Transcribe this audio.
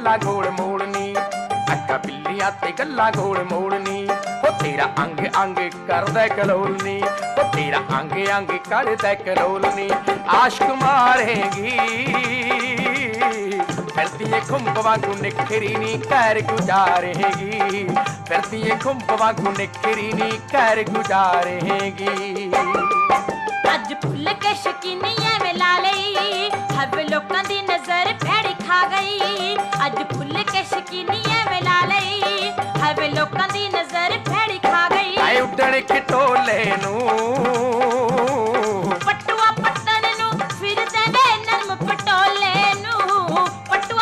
ਗੱਲਾਂ ਗੋਲ ਮੋੜਨੀ। ਅੱਖਾਂ ਬਿੱਲੀਆਂ ਤੇ ਗੱਲਾਂ ਗੋਲ ਮੋੜਨੀ। ਹੋ ਤੇਰਾ ਅੰਗ ਅੰਗ ਕਰਦਾ ਕਲੋਲਨੀ ਹੋ ਤੇਰਾ ਅੰਗ ਅੰਗ ਕਰਦਾ ਕਲੋਲਨੀ ਆਸ਼ਕ ਮਾਰੇਗੀ। ਫਿਰਦੀ ਏ ਖੁੰਬ ਵਾਂਗੂ ਨਿਖਰੀ ਨੀ ਘਰ ਗੁਜ਼ਾਰੇਗੀ। ਫਿਰਦੀ ਏ ਖੁੰਬ ਵਾਂਗੂ ਨਿਖਰੀ ਨੀ ਘਰ ਗੁਜ਼ਾਰੇਗੀ। ਖਾ ਅੱਜ ਫੁੱਲ ਕੇ ਸ਼ਕੀਨੀ ਐਵੇਂ ਲਾ ਲਈ। ਹਵੇ ਲੋਕਾਂ ਦੀ ਨਜ਼ਰ ਭੈੜੀ ਖਾ ਗਈ। ਆਏ ਉੱਡਣ ਖਟੋਲੇ ਨੂੰ